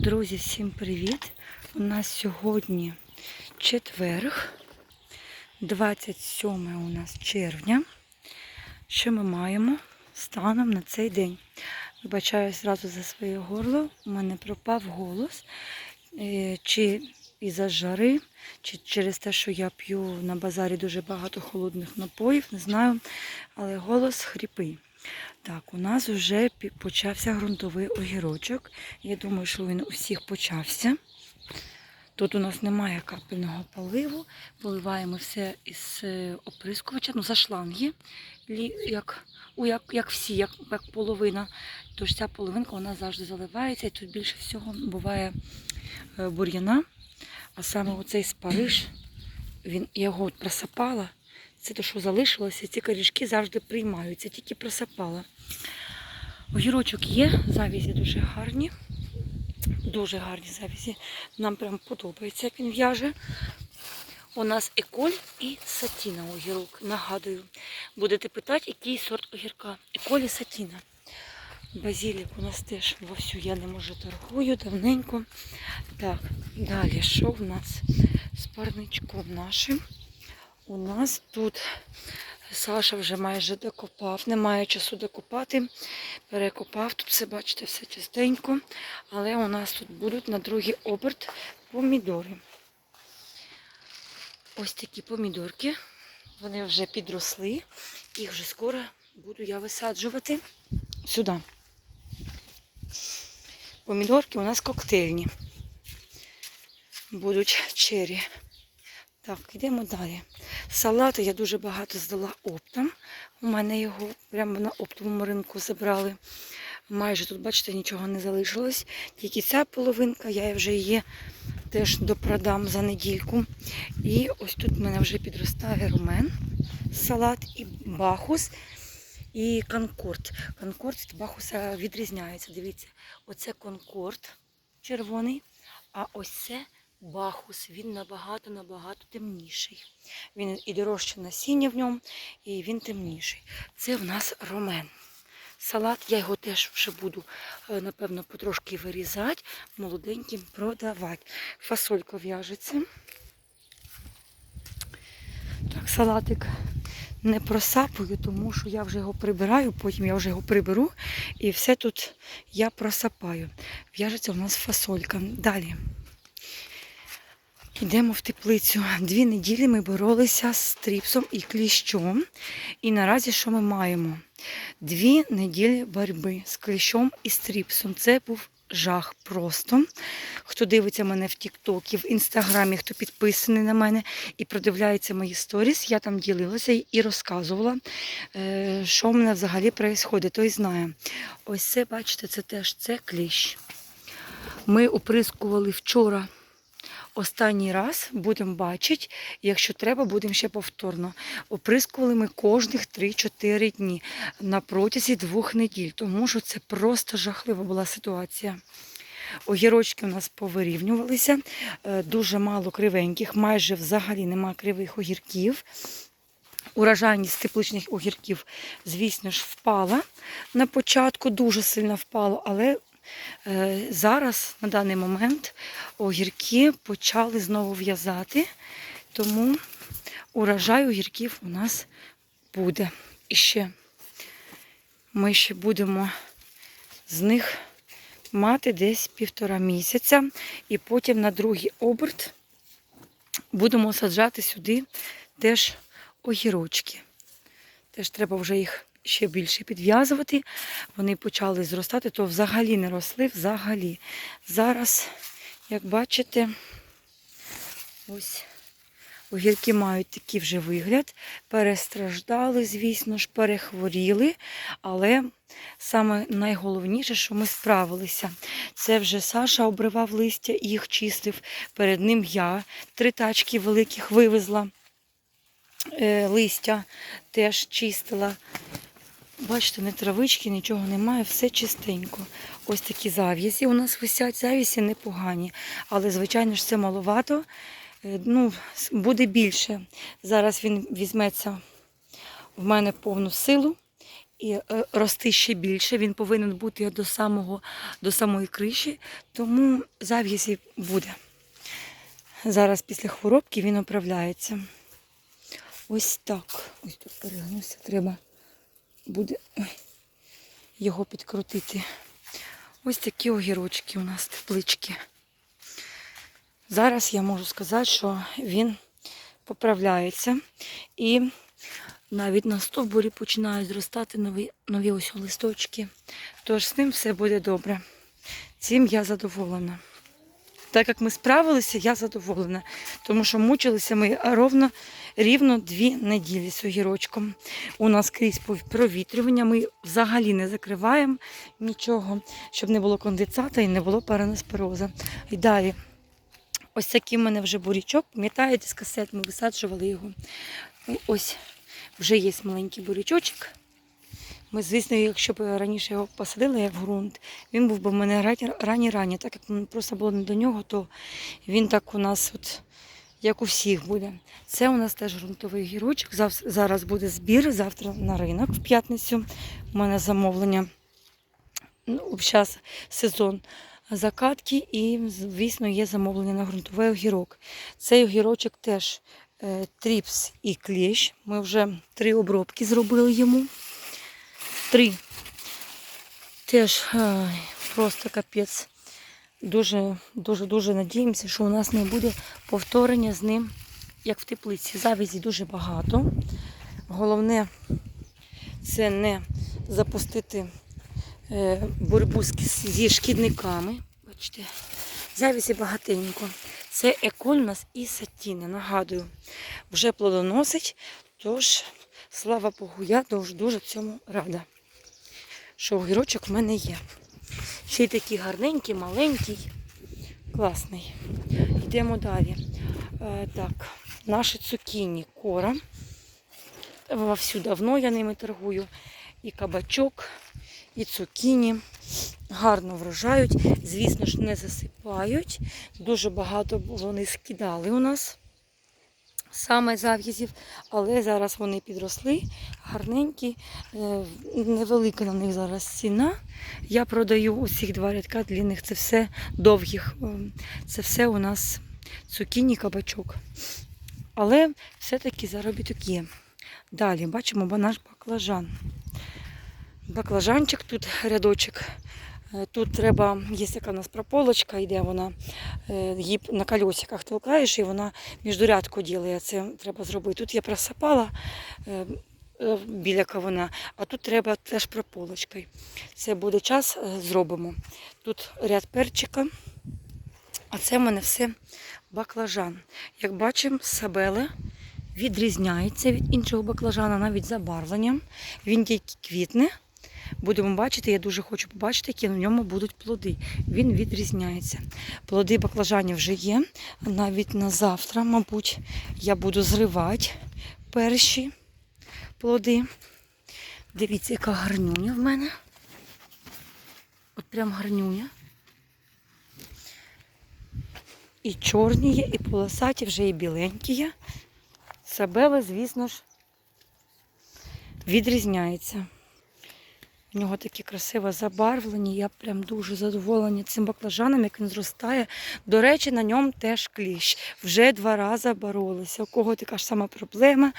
Друзі, всім привіт! У нас сьогодні четверг, 27 у нас червня. Що ми маємо станом на цей день? Вибачаю зразу за своє горло. У мене пропав голос. Е, Чи із-за жари, чи через те, що я п'ю на базарі дуже багато холодних напоїв, не знаю, але голос хріпий. Так, у нас вже почався ґрунтовий огірочок. Я думаю, що він у всіх почався. Тут у нас немає капельного поливу. Поливаємо все із е, оприскувача, ну за шланги, як, у, як, як всі, як, як половина. Тож ця половинка нас завжди заливається, і тут більше всього буває е, бур'яна. А саме оцей спариш, він, я його от просапала. Це те, що залишилося, ці корішки завжди приймаються, тільки просапала. Огірочок є, завізі дуже гарні. Дуже гарні завізі. Нам прям подобається, як він в'яже. У нас еколь і сатіна огірок. Нагадую, будете питати, який сорт огірка. Еколь і сатіна. Базілік у нас теж вовсю я не можу торгую давненько. Так, далі, що в нас з парничком нашим? У нас тут Саша вже майже докопав. Немає часу докопати. Перекопав. Тут все, бачите, все чистенько. Але у нас тут будуть на другий оберт помідори. Ось такі помідорки. Вони вже підросли. Їх вже скоро буду я висаджувати сюди. Помідорки у нас коктейльні. Будуть чері. Так, йдемо далі. Салати я дуже багато здала оптом. У мене його прямо на оптовому ринку забрали. Майже тут, бачите, нічого не залишилось. Тільки ця половинка, я вже її теж допродам за недільку. І ось тут в мене вже підростає румен, салат і бахус, і конкорд. Конкорд від бахуса відрізняється. Дивіться, оце конкорд червоний, а ось це бахус. Він набагато-набагато темніший. Він і дорожче насіння в ньому, і він темніший. Це в нас ромен. Салат, я його теж вже буду, е, напевно, потрошки вирізати, молоденьким продавати. Фасолька в'яжеться. Так, салатик не просапую, тому що я вже його прибираю, потім я вже його приберу і все тут я просапаю. В'яжеться у нас фасолька. Далі. Йдемо в теплицю. Дві неділі ми боролися з тріпсом і кліщом. І наразі що ми маємо? Дві неділі боротьби з кліщом і з тріпсом. Це був жах просто. Хто дивиться мене в Тіктокі, в Інстаграмі, хто підписаний на мене і продивляється мої сторіс, я там ділилася і розказувала, е, що в мене взагалі відбувається. Той знає. Ось це, бачите, це теж це кліщ. Ми оприскували вчора останній раз будемо бачити, якщо треба, будемо ще повторно. Оприскували ми кожних 3-4 дні на протязі двох неділь, тому що це просто жахлива була ситуація. Огірочки у нас повирівнювалися, е, дуже мало кривеньких, майже взагалі нема кривих огірків. Урожайність тепличних огірків, звісно ж, впала на початку, дуже сильно впало, але Зараз, на даний момент, огірки почали знову в'язати, тому урожай огірків у нас буде. І ще ми ще будемо з них мати десь півтора місяця, і потім на другий оберт будемо саджати сюди теж огірочки. Теж треба вже їх ще більше підв'язувати. Вони почали зростати, то взагалі не росли, взагалі. Зараз, як бачите, ось огірки мають такий вже вигляд. Перестраждали, звісно ж, перехворіли, але саме найголовніше, що ми справилися. Це вже Саша обривав листя їх чистив. Перед ним я три тачки великих вивезла. е, Листя теж чистила. Бачите, не травички, нічого немає, все чистенько. Ось такі зав'язі у нас висять, зав'язі непогані. Але, звичайно ж, це маловато. Е, Ну, буде більше. Зараз він візьметься в мене повну силу і е, рости ще більше. Він повинен бути до, самого, до самої криші, тому зав'язі буде. Зараз після хворобки він оправляється. Ось так. Ось тут перегнувся, треба буде його підкрутити. Ось такі огірочки у нас теплички. Зараз я можу сказати, що він поправляється. І навіть на стовбурі починають зростати нові, нові ось листочки. Тож з ним все буде добре. Цим я задоволена. Так як ми справилися, я задоволена. Тому що мучилися ми ровно, рівно дві неділі з огірочком. У нас крізь провітрювання, ми взагалі не закриваємо нічого, щоб не було конденсата і не було параноспороза. І далі. Ось такий в мене вже бурячок. Пам'ятаєте, з касет ми висаджували його. Ось вже є маленький бурячочок. Ми, звісно, якщо б раніше його посадили як ґрунт, він був би в мене рані-рані. Так як просто було не до нього, то він так у нас, от, як у всіх буде. Це у нас теж ґрунтовий гірочок. Зараз буде збір, завтра на ринок в п'ятницю. У мене замовлення. Ну, зараз сезон закатки і, звісно, є замовлення на ґрунтовий огірок. Цей огірочок теж е, тріпс і клещ. Ми вже три обробки зробили йому. Три. Теж ай, просто капець. Дуже, дуже, дуже надіємося, що у нас не буде повторення з ним, як в теплиці. Завязі дуже багато. Головне це не запустити е, боротьбу зі шкідниками. Бачите, завязі багатенько. Це еколь у нас і сатіни. Нагадую, вже плодоносить, тож, слава Богу, я дуже, дуже цьому рада, що огірочок в мене є. Ще й такий гарненький, маленький, класний. Йдемо далі. Е, так, наші цукіні кора. Вовсю давно я ними торгую. І кабачок, і цукіні. Гарно врожають. Звісно ж, не засипають. Дуже багато вони скидали у нас саме зав'язів, але зараз вони підросли, гарненькі, е, невелика на них зараз ціна. Я продаю усіх два рядка длинних, це все довгих. е, Це все у нас цукіні, кабачок. Але все-таки заробіток є. Далі бачимо наш баклажан. Баклажанчик тут рядочок. Е, Тут треба, є така у нас прополочка, йде вона, е, її на колесиках толкаєш і вона міждурядку ділає. Це треба зробити. Тут я просипала е, е, біля кавуна, а тут треба теж прополочкою. Це буде час, е, зробимо. Тут ряд перчика, а це в мене все баклажан. Як бачимо, сабеле відрізняється від іншого баклажана навіть забарвленням. Він тільки квітне. Будемо бачити, я дуже хочу побачити, які на ньому будуть плоди. Він відрізняється. Плоди баклажанів вже є. Навіть на завтра, мабуть, я буду зривати перші плоди. Дивіться, яка гарнюня в мене. От прям гарнюня. І чорні є, і полосаті, вже і біленькі є. Сабела, звісно ж, відрізняється. У нього такі красиво забарвлені. Я прям дуже задоволена цим баклажаном, як він зростає. До речі, на ньому теж кліщ. Вже два рази боролися. У кого така ж сама проблема.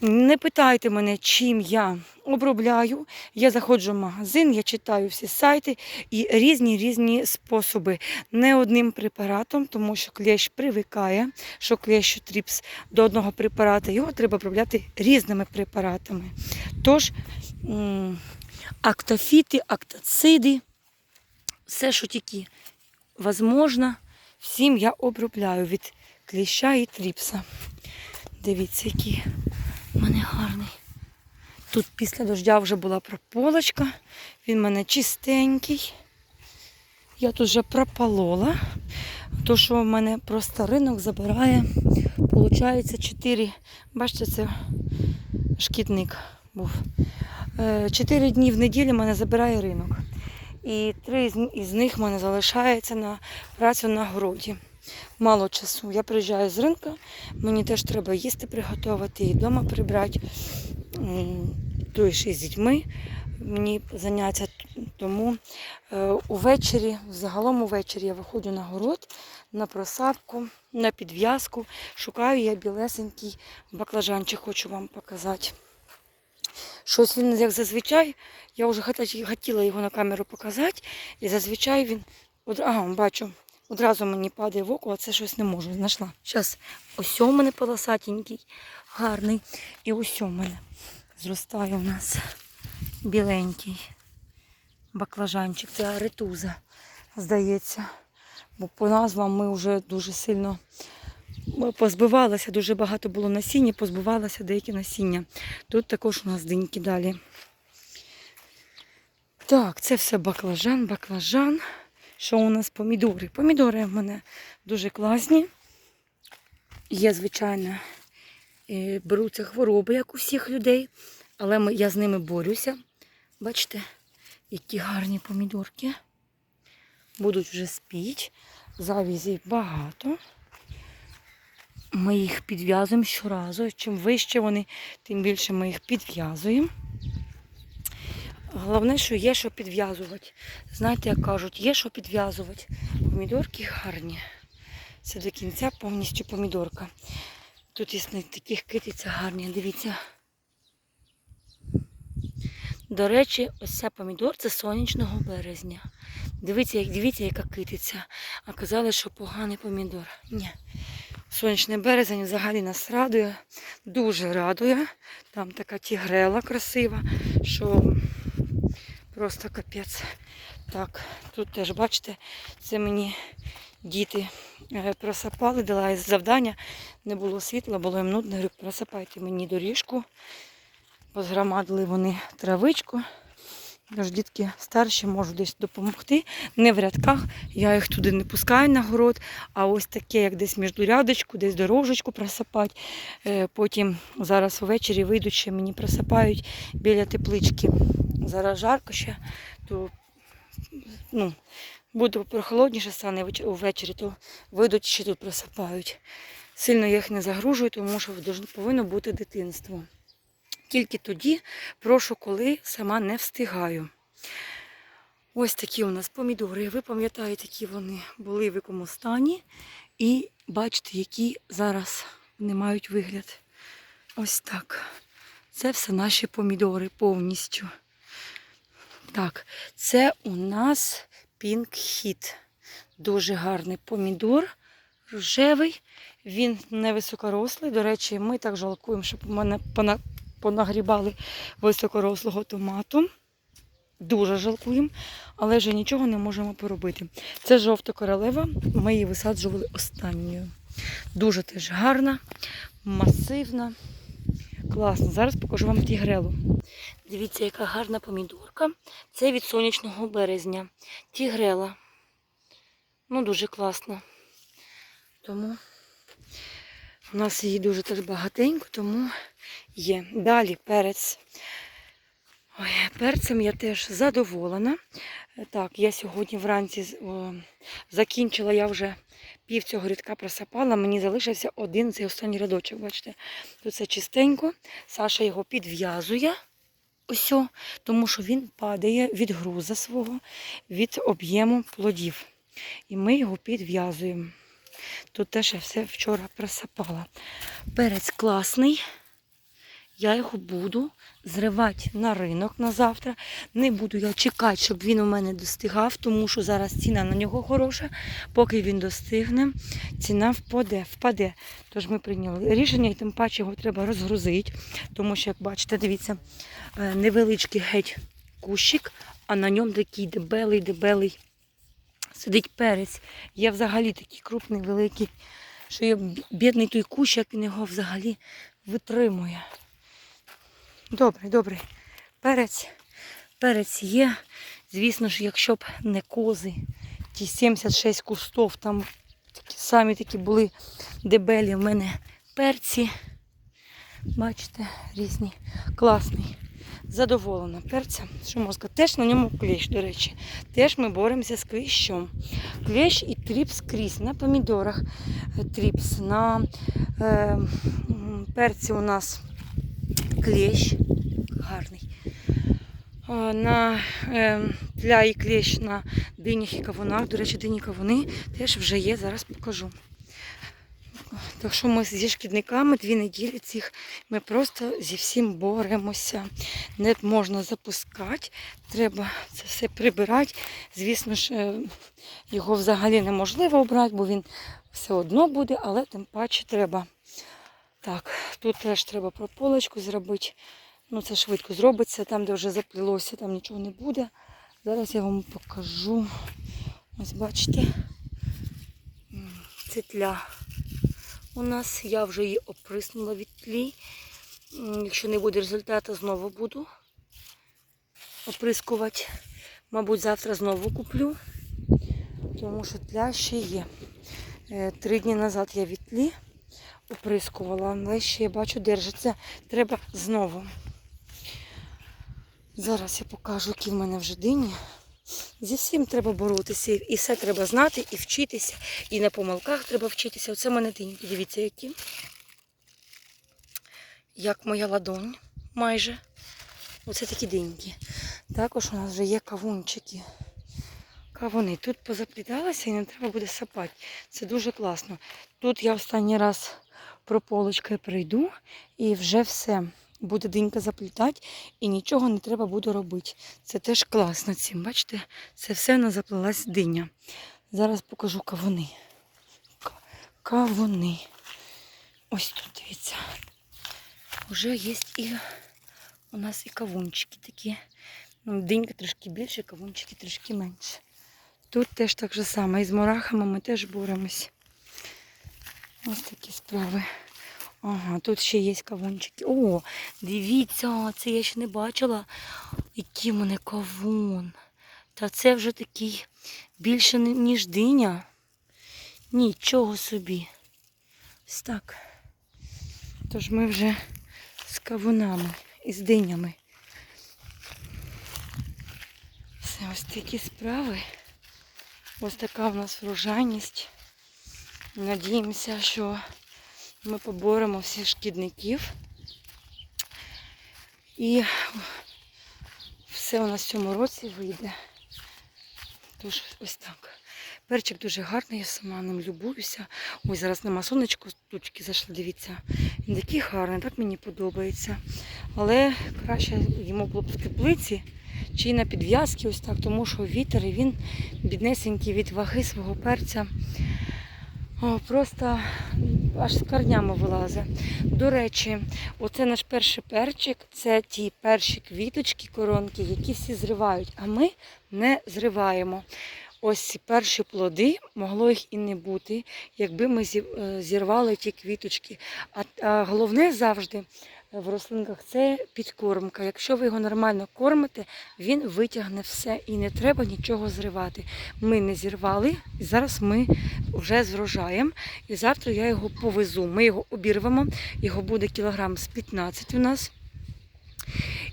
Не питайте мене, чим я обробляю. Я заходжу в магазин, я читаю всі сайти і різні різні способи. Не одним препаратом, тому що клещ привикає, що клещ тріпс до одного препарату. Його треба обробляти різними препаратами. Тож. Актофіти, актоциди, все, що тільки возможно, всім я обробляю від кліща і тріпса. Дивіться, який в мене гарний. Тут після дождя вже була прополочка, він в мене чистенький. Я тут вже прополола, то що в мене просто ринок забирає, виходить, 4, бачите, це шкідник був. Е, Чотири дні в неділю мене забирає ринок. І три із них в мене залишається на працю на городі. Мало часу. Я приїжджаю з ринку, мені теж треба їсти приготувати і вдома прибрати. М, той ще з дітьми. Мені заняття тому е, увечері, загалом увечері я виходжу на город, на просадку, на підв'язку. Шукаю я білесенький баклажанчик, хочу вам показати. Щось він, як зазвичай, я вже хотіла його на камеру показати, і зазвичай він, ага, бачу, одразу мені падає в око, а це щось не можу, знайшла. Зараз ось у мене полосатенький, гарний, і ось у мене зростає у нас біленький баклажанчик. Це аретуза, здається. Бо по назвам ми вже дуже сильно позбивалися, дуже багато було насіння, позбивалося деякі насіння. Тут також у нас диньки далі. Так, це все баклажан, баклажан. Що у нас помідори? Помідори в мене дуже класні. Є, звичайно, беруться хвороби, як у всіх людей, але я з ними борюся. Бачите, які гарні помідорки. Будуть вже спіть. Завізі багато. Ми їх підв'язуємо щоразу. Чим вище вони, тим більше ми їх підв'язуємо. Головне, що є що підв'язувати. Знаєте, як кажуть, є що підв'язувати. Помідорки гарні. Це до кінця повністю помідорка. Тут із таких китиця гарні, дивіться. До речі, ось ця помідор це сонячного березня. Дивіться, як дивіться, яка китиця. А казали, що поганий помідор. Ні. Сонячний березень взагалі нас радує, дуже радує. Там така тігрела красива, що просто капець. Так, тут теж, бачите, це мені діти е, просапали, дала завдання, не було світла, було їм нудно. Говорю, просапайте мені доріжку. Позгромадили вони травичку. Тож дітки старші можуть десь допомогти. Не в рядках, я їх туди не пускаю на город, а ось таке, як десь між рядочку, десь дорожечку просапати. Е, Потім зараз ввечері вийдуть ще мені просапають біля теплички. Зараз жарко ще, то ну, буде прохолодніше стане веч- увечері, то вийдуть ще тут просапають. Сильно я їх не загружую, тому що повинно бути дитинство. Тільки тоді прошу, коли сама не встигаю. Ось такі у нас помідори. Ви пам'ятаєте, які вони були в якому стані. І бачите, які зараз вони мають вигляд. Ось так. Це все наші помідори повністю. Так, це у нас Hit. Дуже гарний помідор, рожевий. Він невисокорослий. До речі, ми так жалкуємо, щоб у мене понагрібали високорослого томату. Дуже жалкуємо, але вже нічого не можемо поробити. Це жовта королева, ми її висаджували останньою. Дуже теж гарна, масивна, класна. Зараз покажу вам тігрелу. Дивіться, яка гарна помідорка. Це від сонячного березня. Тігрела. Ну, дуже класно. Тому у нас її дуже теж багатенько, тому є. Далі перець. Ой, перцем я теж задоволена. Так, я сьогодні вранці о, закінчила, я вже пів цього рядка просапала, мені залишився один цей останній рядочок. Бачите, тут все чистенько. Саша його підв'язує. Ось, тому що він падає від груза свого, від об'єму плодів. І ми його підв'язуємо. Тут теж я все вчора просапала. Перець класний. Я його буду зривати на ринок на завтра. Не буду я чекати, щоб він у мене достигав, тому що зараз ціна на нього хороша. Поки він достигне, ціна впаде. впаде. Тож ми прийняли рішення і тим паче його треба розгрузити, тому що, як бачите, дивіться, е, невеличкий геть кущик, а на ньому такий дебелий, дебелий сидить перець. Є взагалі такий крупний, великий, що є бідний той кущ, як його взагалі витримує. Добре, добре. Перець. Перець є. Звісно ж, якщо б не кози, ті 76 кустов, там самі такі були дебелі в мене перці. Бачите, різні. Класний. Задоволена перцем. Що сказати? Теж на ньому клещ, до речі. Теж ми боремося з клещом. Клещ і тріпс скрізь. На помідорах е, тріпс, на е, перці у нас клещ гарний. На е, тля і клещ на динях і кавунах. До речі, дині кавуни теж вже є, зараз покажу. Так що ми зі шкідниками дві неділі цих ми просто зі всім боремося. Не можна запускати, треба це все прибирати. Звісно ж, е, його взагалі неможливо обрати, бо він все одно буде, але тим паче треба. Так, тут теж треба прополочку зробити. Ну, це швидко зробиться, там, де вже заплілося, там нічого не буде. Зараз я вам покажу. Ось бачите, це тля. У нас я вже її оприснула від тлі. Якщо не буде результату, знову буду оприскувати. Мабуть, завтра знову куплю, тому що тля ще є. Е, Три дні назад я від тлі оприскувала, але ще я бачу, держиться. Треба знову. Зараз я покажу, які в мене вже дині. Зі всім треба боротися, і все треба знати, і вчитися, і на помилках треба вчитися. Оце в мене дині. Дивіться, які. Як моя ладонь майже. Оце такі диньки. Також у нас вже є кавунчики. Кавуни. Тут позапліталися і не треба буде сапати. Це дуже класно. Тут я останній раз прополочкою прийду і вже все. Буде динька заплітати і нічого не треба буде робити. Це теж класно цим. Бачите, це все не заплелась диня. Зараз покажу кавуни. Кавуни. Ось тут дивіться. Уже є і у нас і кавунчики такі. Ну, Динька трошки більше, кавунчики трошки менше. Тут теж так же само. І з мурахами ми теж боремось. Ось такі справи. Ага, тут ще є кавунчики. О, дивіться, це я ще не бачила. Який мене кавун. Та це вже такий більше, ніж диня. Нічого собі. Ось так. Тож ми вже з кавунами і з динями. Все, ось такі справи. Ось така в нас врожайність. Надіємося, що ми поборемо всіх шкідників. І все у нас в цьому році вийде. Тож ось так. Перчик дуже гарний, я сама ним любуюся. Ось зараз нема сонечко, тучки зайшли, дивіться. Він такий гарний, так мені подобається. Але краще йому було б в теплиці чи на підв'язки, ось так, тому що вітер і він біднесенький від ваги свого перця. Просто аж з корнями вилазить. До речі, оце наш перший перчик, це ті перші квіточки, коронки, які всі зривають, а ми не зриваємо. Ось перші плоди, могло їх і не бути, якби ми е, зірвали ті квіточки. А головне завжди в рослинках це підкормка. Якщо ви його нормально кормите, він витягне все і не треба нічого зривати. Ми не зірвали, і зараз ми вже з. І завтра я його повезу. Ми його обірвемо, його буде кілограм з 15 у нас.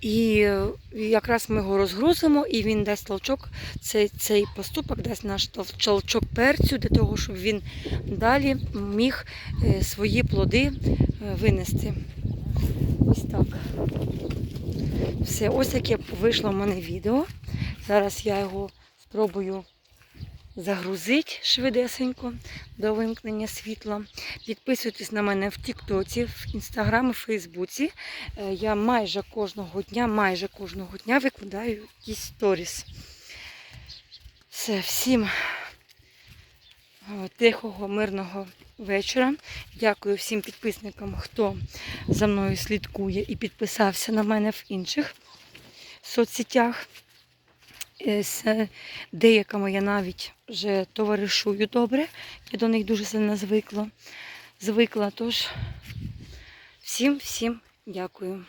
І якраз ми його розгрузимо, і він дасть толчок, цей, цей поступок дасть наш толчок перцю для того, щоб він далі міг е, свої плоди е, винести. Ось так. Все, ось яке вийшло в мене відео. Зараз я його спробую загрузити швидесенько до вимкнення світла. Підписуйтесь на мене в Тіктоці, в Інстаграмі, в Фейсбуці. Е, Я майже кожного дня, майже кожного дня викладаю якісь сторіс. Все, всім е, тихого, мирного вечора. Дякую всім підписникам, хто за мною слідкує і підписався на мене в інших соцсетях. Е, З деякими я навіть вже товаришую добре. Я до них дуже сильно звикла. звикла. Тож всім всім дякую.